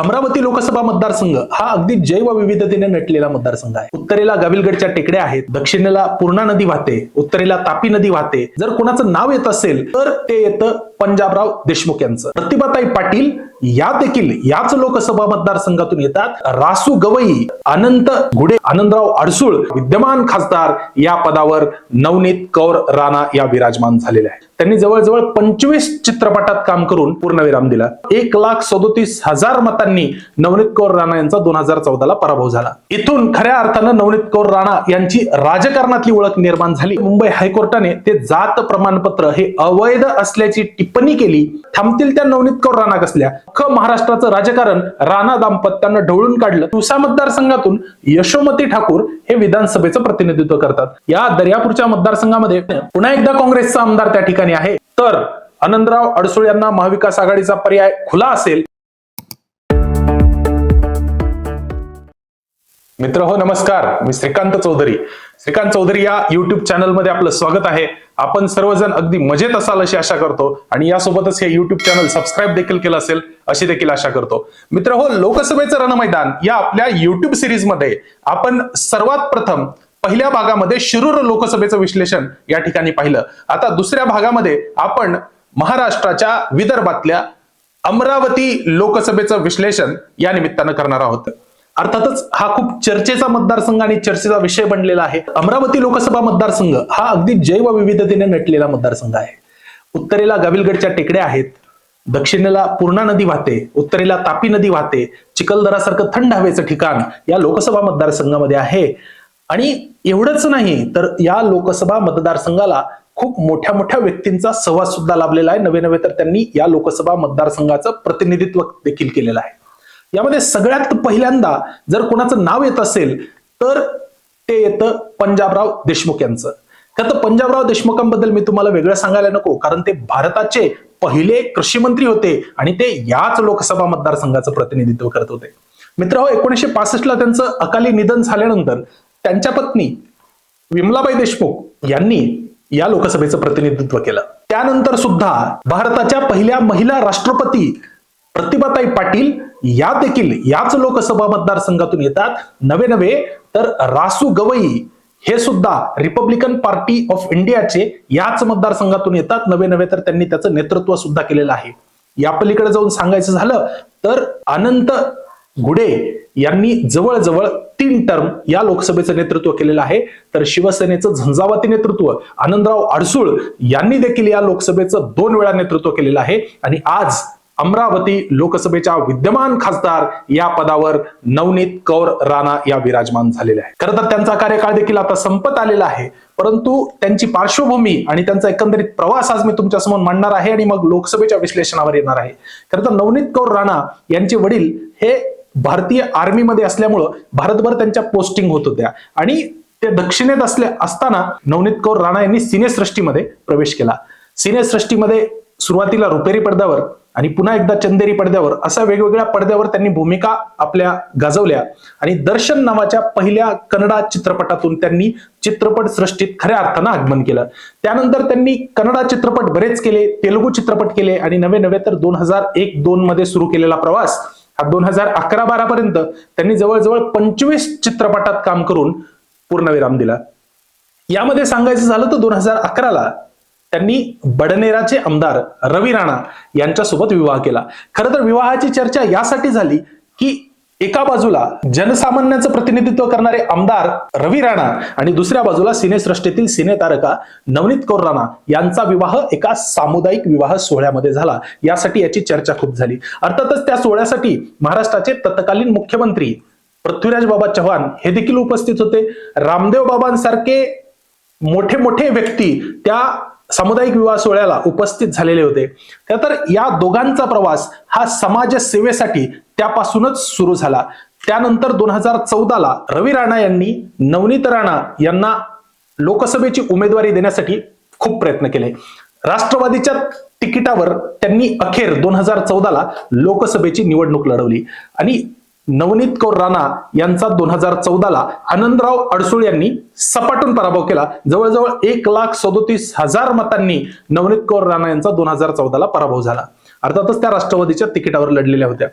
अमरावती लोकसभा मतदारसंघ हा अगदी जैव विविधतेने नटलेला मतदारसंघ आहे. उत्तरेला गाविलगडच्या टेकड्या आहेत दक्षिणेला पूर्णा नदी वाहते उत्तरेला तापी नदी वाहते. जर कोणाचं नाव येत असेल तर ते येतं पंजाबराव देशमुख यांचं. प्रतिभाताई पाटील या देखील याच लोकसभा मतदारसंघातून येतात. रासू गवई अनंत गुडे आनंदराव अडसूळ विद्यमान खासदार या पदावर नवनीत कौर राणा या विराजमान झालेल्या आहेत. त्यांनी जवळजवळ पंचवीस चित्रपटात काम करून पूर्णविराम दिला. एक लाख सदोतीस हजार मतांनी नवनीत कौर राणा यांचा दोन हजार चौदाला पराभव झाला. इथून खऱ्या अर्थानं नवनीत कौर राणा यांची राजकारणातली ओळख निर्माण झाली. मुंबई हायकोर्टाने ते जात प्रमाणपत्र हे अवैध असल्याची टिप्पणी केली थांबतील त्या नवनीत कौर राणा कसल्या? ख महाराष्ट्राचं राजकारण राणा दाम्पत्यानं ढवळून काढलं. तुसा मतदारसंघातून यशोमती ठाकूर हे विधानसभेचं प्रतिनिधित्व करतात. या दर्यापूरच्या मतदारसंघामध्ये पुन्हा एकदा काँग्रेसचा आमदार त्या ठिकाणी आहे. तर आनंदराव अडसूळ यांना महाविकास आघाडीचा पर्याय खुला असेल मित्र हो नमस्कार. मी श्रीकांत चौधरी. श्रीकांत चौधरी या युट्यूब चॅनलमध्ये आपलं स्वागत आहे. आपण सर्वजण अगदी मजेत असाल अशी आशा करतो आणि यासोबतच हे युट्यूब चॅनल सबस्क्राईब देखील केलं असेल अशी देखील आशा करतो. मित्र हो लोकसभेचं रणमैदान या आपल्या युट्यूब सिरीजमध्ये आपण सर्वात प्रथम पहिल्या भागामध्ये शिरूर लोकसभेचं विश्लेषण या ठिकाणी पाहिलं. आता दुसऱ्या भागामध्ये आपण महाराष्ट्राच्या विदर्भातल्या अमरावती लोकसभेचं विश्लेषण या निमित्तानं करणार आहोत. अर्थातच हा खूप चर्चेचा मतदारसंघ आणि चर्चेचा विषय बनलेला आहे. अमरावती लोकसभा मतदारसंघ हा अगदी जैव विविधतेने नटलेला मतदारसंघ आहे. उत्तरेला गाविलगडच्या टेकड्या आहेत. दक्षिणेला पूर्णा नदी वाहते. उत्तरेला तापी नदी वाहते. चिखलदरासारखं थंड हवेचं ठिकाण या लोकसभा मतदारसंघामध्ये आहे. आणि एवढंच नाही तर या लोकसभा मतदारसंघाला खूप मोठ्या मोठ्या व्यक्तींचा सहवास सुद्धा लाभलेला आहे. नवे नवे तर त्यांनी या लोकसभा मतदारसंघाचं प्रतिनिधित्व देखील केलेलं आहे. यामध्ये सगळ्यात पहिल्यांदा जर कोणाचं नाव येत असेल तर ते येतं पंजाबराव देशमुख यांचं. खरं तर पंजाबराव देशमुखांबद्दल मी तुम्हाला वेगळं सांगायला नको कारण ते भारताचे पहिले कृषी मंत्री होते आणि ते याच लोकसभा मतदारसंघाचं प्रतिनिधित्व करत होते. मित्र हो एकोणीसशे पासष्टला त्यांचं अकाली निधन झाल्यानंतर त्यांच्या पत्नी विमलाबाई देशमुख यांनी या लोकसभेचं प्रतिनिधित्व केलं. त्यानंतर सुद्धा भारताच्या पहिल्या महिला राष्ट्रपती प्रतिभाताई पाटील या देखील याच लोकसभा मतदारसंघातून येतात. नवे नवे तर रासू गवई हे सुद्धा रिपब्लिकन पार्टी ऑफ इंडियाचे याच मतदारसंघातून येतात. नवे नवे तर त्यांनी त्याचं नेतृत्व सुद्धा केलेलं आहे. या पलीकडे जाऊन सांगायचं झालं तर अनंत गुडे यांनी जवळजवळ तीन टर्म या लोकसभेचं नेतृत्व केलेलं आहे. तर शिवसेनेचं झंझावाती नेतृत्व आनंदराव अडसूळ यांनी देखील या लोकसभेचं दोन वेळा नेतृत्व केलेलं आहे. आणि आज अमरावती लोकसभेच्या विद्यमान खासदार या पदावर नवनीत कौर राणा या विराजमान झालेल्या आहे खरं तर त्यांचा कार्यकाळ देखील आता संपत आलेला आहे. परंतु त्यांची पार्श्वभूमी आणि त्यांचा एकंदरीत प्रवास आज मी तुमच्यासमोर मांडणार आहे आणि मग लोकसभेच्या विश्लेषणावर येणार आहे. खरं तर नवनीत कौर राणा यांचे वडील हे भारतीय आर्मीमध्ये असल्यामुळं भारतभर त्यांच्या पोस्टिंग होत होत्या. आणि ते दक्षिणेत असल्या असताना नवनीत कौर राणा यांनी सिनेसृष्टीमध्ये प्रवेश केला. सिनेसृष्टीमध्ये सुरुवातीला रुपेरी पडद्यावर आणि पुन्हा एकदा चंदेरी पडद्यावर अशा वेगवेगळ्या पडद्यावर त्यांनी भूमिका आपल्या गाजवल्या. आणि दर्शन नावाच्या पहिल्या कन्नडा चित्रपटातून त्यांनी चित्रपट सृष्टीत खऱ्या अर्थानं आगमन केलं. त्यानंतर त्यांनी कन्नडा चित्रपट बरेच केले तेलुगू चित्रपट केले आणि नवे नवे तर दोन हजार एक दोन मध्ये सुरू केलेला प्रवास हा दोन हजार अकरा बारा पर्यंत त्यांनी जवळजवळ पंचवीस चित्रपटात काम करून पूर्णविराम दिला. यामध्ये सांगायचं झालं तर दोन हजार अकराला त्यांनी बडनेराचे आमदार रवी राणा यांच्यासोबत विवाह केला. खरं तर विवाहाची चर्चा यासाठी झाली की एका बाजूला जनसामान्यांचं प्रतिनिधित्व करणारे आमदार रवी राणा आणि दुसऱ्या बाजूला सिनेसृष्टीतील सिने तारका नवनीत कौर राणा यांचा विवाह एका सामुदायिक विवाह सोहळ्यामध्ये झाला. यासाठी याची चर्चा खूप झाली. अर्थातच त्या सोहळ्यासाठी महाराष्ट्राचे तत्कालीन मुख्यमंत्री पृथ्वीराज बाबा चव्हाण हे देखील उपस्थित होते. रामदेव बाबांसारखे मोठे मोठे व्यक्ती त्या सामुदायिक विवाह सोहळ्याला उपस्थित झालेले होते. तर या दोघांचा प्रवास हा समाज सेवेसाठी त्यापासूनच सुरू झाला. त्यानंतर दोन हजार चौदाला रवी राणा यांनी नवनीत राणा यांना लोकसभेची उमेदवारी देण्यासाठी खूप प्रयत्न केले. राष्ट्रवादीच्या तिकिटावर त्यांनी अखेर दोन हजार चौदाला लोकसभेची निवडणूक लढवली. आणि नवनीत कौर राणा यांचा दोन हजार चौदाला आनंदराव अडसूळ यांनी सपाटून पराभव केला. जवळजवळ एक लाख सदोतीस हजार मतांनी नवनीत कौर राणा यांचा दोन हजार चौदाला पराभव झाला. अर्थातच त्या राष्ट्रवादीच्या तिकिटावर लढलेल्या होत्या.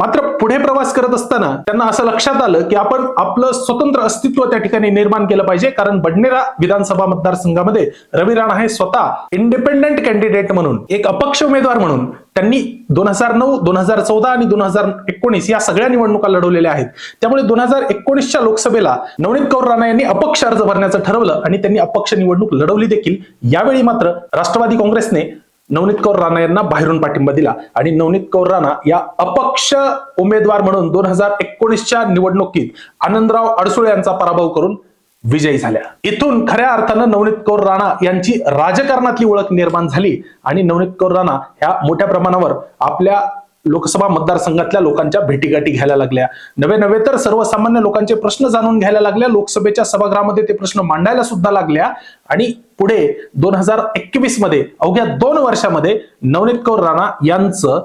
मात्र पुढे प्रवास करत असताना त्यांना असं लक्षात आलं की आपण आपलं स्वतंत्र अस्तित्व त्या ठिकाणी निर्माण केलं पाहिजे. कारण बडनेरा विधानसभा मतदारसंघामध्ये रवी राणा हे स्वतः इंडिपेंडेंट कॅन्डिडेट म्हणून एक अपक्ष उमेदवार म्हणून त्यांनी दोन हजार नऊ दोन हजार चौदा आणि दोन हजार एकोणीस या सगळ्या निवडणुका लढवलेल्या आहेत. त्यामुळे दोन हजार एकोणीसच्या लोकसभेला नवनीत कौर राणा यांनी अपक्ष अर्ज भरण्याचं ठरवलं आणि त्यांनी अपक्ष निवडणूक लढवली देखील. यावेळी मात्र राष्ट्रवादी काँग्रेसने नवनीत कौर राणा यांना बाहेरून पाठिंबा दिला. आणि नवनीत कौर राणा या अपक्ष उमेदवार म्हणून दोन हजार एकोणीसच्या निवडणुकीत आनंदराव अडसुळे यांचा पराभव करून विजयी झाल्या. इथून खऱ्या अर्थानं नवनीत कौर राणा यांची राजकारणातली ओळख निर्माण झाली. आणि नवनीत कौर राणा ह्या मोठ्या प्रमाणावर आपल्या लोकसभा मतदारसंघातल्या लोकांच्या भेटीगाठी घ्यायला लागल्या. नवे नवे तर सर्वसामान्य लोकांचे प्रश्न जाणून घ्यायला लागल्या. लोकसभेच्या सभागृहामध्ये ते प्रश्न मांडायला सुद्धा लागल्या. आणि पुढे दोन हजार एकवीसमध्ये अवघ्या दोन वर्षामध्ये नवनीत कौर राणा यांचं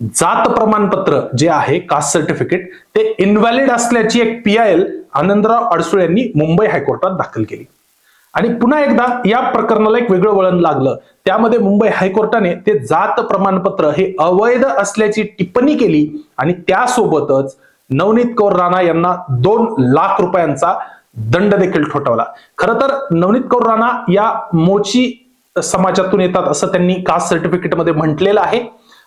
जात प्रमाणपत्र जे आहे कास्ट सर्टिफिकेट ते इनव्हॅलिड असल्याची एक P I L Anandrao Adsule यांनी मुंबई हायकोर्टात दाखल केली. आणि पुन्हा एकदा या प्रकरणाला एक वेगळं वळण लागलं. त्यामध्ये मुंबई हायकोर्टाने ते जात प्रमाणपत्र हे अवैध असल्याची टिप्पणी केली आणि त्यासोबतच नवनीत कौर राणा यांना दोन लाख रुपयांचा दंड देखील ठोठावला. खरं तर नवनीत कौर राणा या मोची समाजातून येतात असं त्यांनी कास्ट सर्टिफिकेटमध्ये म्हटलेलं आहे.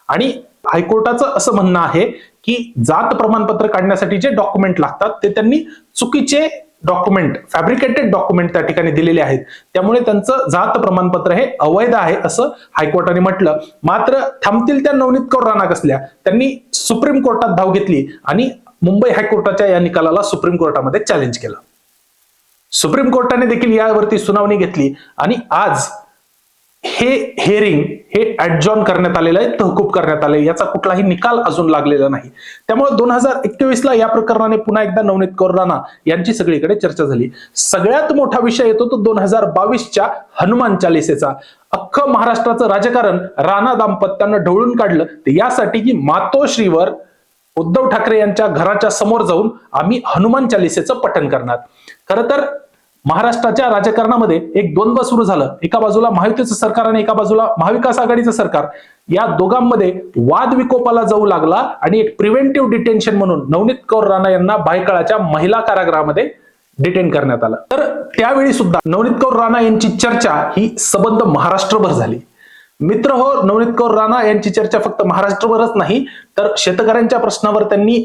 आणि हायकोर्टाचं असं म्हणणं आहे की जात प्रमाणपत्र काढण्यासाठी जे डॉक्युमेंट लागतात ते त्यांनी चुकीचे डॉक्युमेंट फॅब्रिकेटेड डॉक्युमेंट त्या ठिकाणी दिलेले आहेत. त्यामुळे त्यांचं जात प्रमाणपत्र हे अवैध आहे असं हायकोर्टाने म्हटलं. मात्र थांबतील त्या नवनीत कौर राणा कसल्या? त्यांनी सुप्रीम कोर्टात धाव घेतली आणि मुंबई हायकोर्टाच्या या निकालाला सुप्रीम कोर्टामध्ये चॅलेंज केलं. सुप्रीम कोर्टाने देखील यावरती सुनावणी घेतली आणि आज हे हेरिंग हे ऍडजॉन करण्यात आलेलं आहे तहकूब करण्यात आले याचा कुठलाही निकाल अजून लागलेला नाही. त्यामुळे दोन हजार एकवीस ला या प्रकरणाने पुन्हा एकदा नवनीत कौर राणा यांची सगळीकडे चर्चा झाली. सगळ्यात मोठा विषय येतो तो दोन हजार बावीसच्या हनुमान चालिसेचा. अख्खं महाराष्ट्राचं राजकारण राणा दाम्पत्यानं ढवळून काढलं. तर यासाठी की मातोश्रीवर उद्धव ठाकरे यांच्या घराच्या समोर जाऊन आम्ही हनुमान चालिसेचं पठण करणार. खरं तर महाराष्ट्राच्या राजकारणामध्ये एक द्वंद्व सुरू झालं. एका बाजूला महायुतीचं सरकार आणि एका बाजूला महाविकास आघाडीचं सरकार. या दोघांमध्ये वाद विकोपाला जाऊ लागला आणि एक प्रिव्हेंटिव्ह डिटेन्शन म्हणून नवनीत कौर राणा यांना भायकाळाच्या महिला कारागृहामध्ये डिटेन करण्यात आलं. तर त्यावेळी सुद्धा नवनीत कौर राणा यांची चर्चा ही सबंध महाराष्ट्रभर झाली. मित्र हो नवनीत कौर राणा यांची चर्चा फक्त महाराष्ट्रभरच नाही तर शेतकऱ्यांच्या प्रश्नावर त्यांनी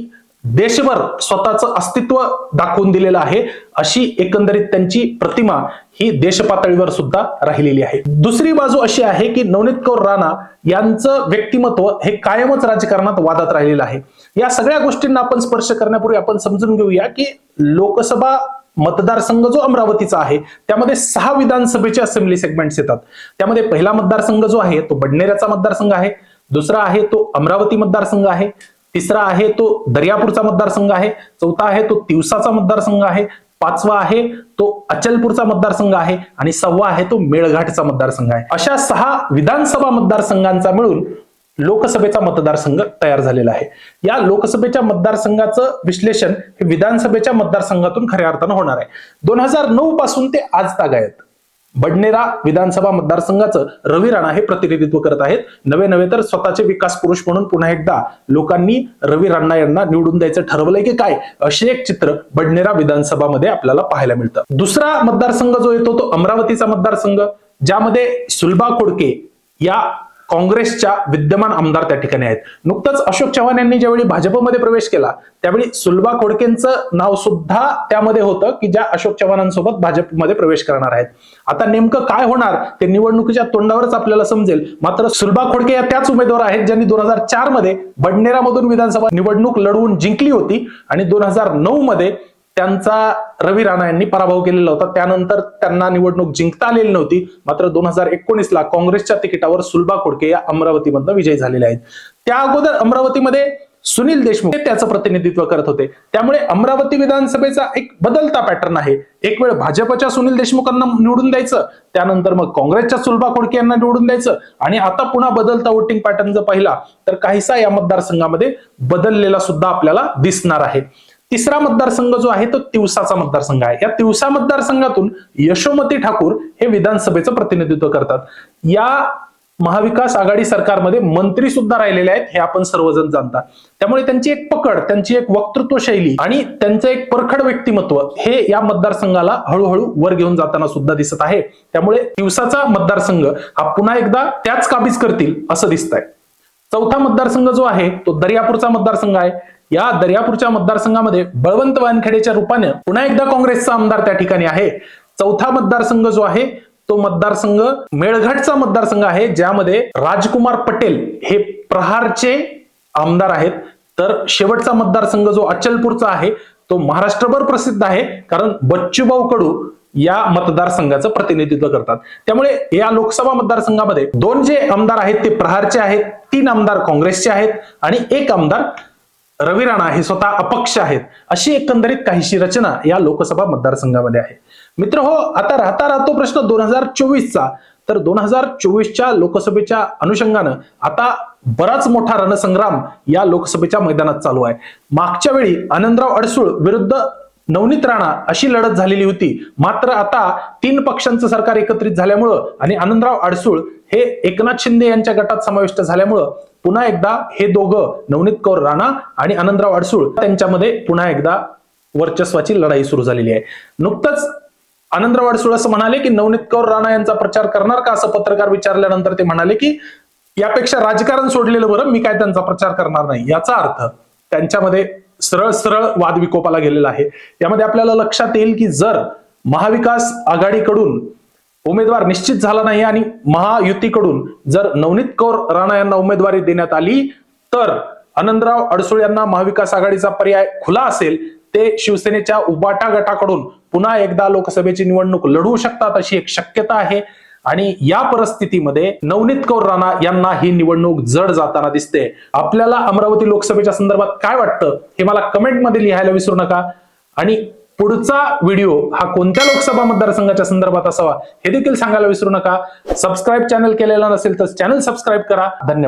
देशभर स्वतःचं अस्तित्व दाखवून दिलेलं आहे. अशी एकंदरीत त्यांची प्रतिमा ही देशपातळीवर सुद्धा राहिलेली आहे. दुसरी बाजू अशी आहे की नवनीत कौर राणा यांचं व्यक्तिमत्व हे कायमच राजकारणात वादात राहिलेलं आहे. या सगळ्या गोष्टींना आपण स्पर्श करण्यापूर्वी आपण समजून घेऊया की लोकसभा मतदारसंघ जो अमरावतीचा आहे त्यामध्ये सहा विधानसभेचे असेंब्ली सेगमेंट्स येतात. त्यामध्ये पहिला मतदारसंघ जो आहे तो बडनेऱ्याचा मतदारसंघ आहे. दुसरा आहे तो अमरावती मतदारसंघ आहे. तिसरा आहे तो दर्यापूरचा मतदारसंघ आहे. चौथा आहे तो तिवसाचा मतदारसंघ आहे. पाचवा आहे तो अचलपूरचा मतदारसंघ आहे. आणि सहावा आहे तो मेळघाटचा मतदारसंघ आहे. अशा सहा विधानसभा मतदारसंघांचा मिळून लोकसभेचा मतदारसंघ तयार झालेला आहे. या लोकसभेच्या मतदारसंघाचं विश्लेषण हे विधानसभेच्या मतदारसंघातून खऱ्या अर्थानं होणार आहे. दोन हजार नऊ पासून ते आज तागायत बडनेरा विधानसभा मतदारसंघाचं रवी राणा हे प्रतिनिधित्व करत आहेत. नवे नवे तर स्वतःचे विकास पुरुष म्हणून पुन्हा एकदा लोकांनी रवी राणा यांना निवडून द्यायचं ठरवलंय की काय? असे एक चित्र बडनेरा विधानसभामध्ये आपल्याला पाहायला मिळतं. दुसरा मतदारसंघ जो येतो तो अमरावतीचा मतदारसंघ ज्यामध्ये सुलभा खोडके या काँग्रेसच्या विद्यमान आमदार त्या ठिकाणी आहेत. नुकतंच अशोक चव्हाण यांनी ज्यावेळी भाजपमध्ये प्रवेश केला त्यावेळी सुलभा खोडकेंचं नाव सुद्धा त्यामध्ये होतं की ज्या अशोक चव्हाणांसोबत भाजपमध्ये प्रवेश करणार आहेत. आता नेमकं काय होणार ते निवडणुकीच्या तोंडावरच आपल्याला समजेल. मात्र सुलभा खोडके या त्याच उमेदवार आहेत ज्यांनी दोन हजार चारमध्ये बडनेरामधून विधानसभा निवडणूक लढवून जिंकली होती आणि दोन हजार नऊ मध्ये त्यांचा रवी राणा यांनी पराभव केलेला होता. त्यानंतर त्यांना निवडणूक जिंकता आलेली नव्हती. मात्र दोन हजार एकोणीसला काँग्रेसच्या तिकिटावर सुलभा खोडके या अमरावतीमधनं विजयी झालेले आहेत. त्या अगोदर अमरावतीमध्ये सुनील देशमुख हे त्याचं प्रतिनिधित्व करत होते. त्यामुळे अमरावती विधानसभेचा एक बदलता पॅटर्न आहे. एक वेळ भाजपच्या सुनील देशमुखांना निवडून द्यायचं त्यानंतर मग काँग्रेसच्या सुलभा खोडके यांना निवडून द्यायचं आणि आता पुन्हा बदलता वोटिंग पॅटर्न जर पाहिला तर काहीसा या मतदारसंघामध्ये बदललेला सुद्धा आपल्याला दिसणार आहे. तिसरा मतदारसंघ जो आहे तो तिवसाचा मतदारसंघ आहे. या तिवसा मतदारसंघातून यशोमती ठाकूर हे विधानसभेचं प्रतिनिधित्व करतात. या महाविकास आघाडी सरकारमध्ये मंत्री सुद्धा राहिलेले आहेत हे आपण सर्वजण जाणता. त्यामुळे त्यांची एक पकड त्यांची एक वक्तृत्व शैली आणि त्यांचं एक परखड व्यक्तिमत्व हे या मतदारसंघाला हळूहळू वर घेऊन जाताना सुद्धा दिसत आहे. त्यामुळे दिवसाचा मतदारसंघ हा पुन्हा एकदा त्याच काबीज करतील असं दिसतंय. चौथा मतदारसंघ जो आहे तो दर्यापूरचा मतदारसंघ आहे. या दर्यापूरच्या मतदारसंघामध्ये बळवंत वानखेडेच्या रूपाने पुन्हा एकदा काँग्रेसचा आमदार त्या ठिकाणी आहे. चौथा मतदारसंघ जो आहे तो मतदारसंघ मेळघाटचा मतदारसंघ आहे ज्यामध्ये राजकुमार पटेल हे प्रहारचे आमदार आहेत. तर शेवटचा मतदारसंघ जो अचलपूरचा आहे तो महाराष्ट्रभर प्रसिद्ध आहे कारण बच्चूभाऊ कडू या मतदारसंघाचं प्रतिनिधित्व करतात. त्यामुळे या लोकसभा मतदारसंघामध्ये दोन जे आमदार आहेत ते प्रहारचे आहेत तीन आमदार काँग्रेसचे आहेत आणि एक आमदार रवी राणा हे स्वतः अपक्ष आहेत. अशी एकंदरीत काहीशी रचना या लोकसभा मतदारसंघामध्ये आहे. मित्र हो आता राहता राहतो प्रश्न दोन हजार चोवीसचा. तर दोन हजार चोवीसच्या लोकसभेच्या अनुषंगानं आता बराच मोठा रणसंग्राम या लोकसभेच्या मैदानात चालू आहे. मागच्या वेळी आनंदराव अडसूळ विरुद्ध नवनीत राणा अशी लढत झालेली होती. मात्र आता तीन पक्षांचं सरकार एकत्रित झाल्यामुळं आणि आनंदराव अडसूळ हे एकनाथ शिंदे यांच्या गटात समाविष्ट झाल्यामुळं पुन्हा एकदा हे दोघं नवनीत कौर राणा आणि आनंदराव अडसूळ त्यांच्यामध्ये पुन्हा एकदा वर्चस्वाची लढाई सुरू झालेली आहे. नुकतंच आनंदराव अडसूळ असं म्हणाले की नवनीत कौर राणा यांचा प्रचार करणार का असं पत्रकार विचारल्यानंतर ते म्हणाले की यापेक्षा राजकारण सोडलेलं बरं मी काय त्यांचा प्रचार करणार नाही. याचा अर्थ त्यांच्यामध्ये सरळ सरळ वाद विकोपाला गेलेला आहे. यामध्ये आपल्याला लक्षात येईल की जर महाविकास आघाडीकडून उमेदवार निश्चित झाला नाही आणि महायुतीकडून जर नवनीत कौर राणा यांना उमेदवारी देण्यात आली तर आनंदराव अडसूळ यांना महाविकास आघाडीचा पर्याय खुला असेल. ते शिवसेनेच्या उबाटा गटाकडून पुन्हा एकदा लोकसभेची निवडणूक लढवू शकतात अशी एक शक्यता आहे. आणि या परिस्थितीमध्ये नवनीत कौर राणा यांना ही निवडणूक जड जाताना दिसते. आपल्याला अमरावती लोकसभेच्या संदर्भात काय वाटतं हे मला कमेंटमध्ये लिहायला विसरू नका. आणि पुढचा व्हिडिओ हा कोणत्या लोकसभा मतदारसंघाच्या संदर्भात असावा हे देखील सांगायला विसरू नका. सबस्क्राईब चॅनल केलेला नसेल तर चॅनल सबस्क्राईब करा. धन्यवाद.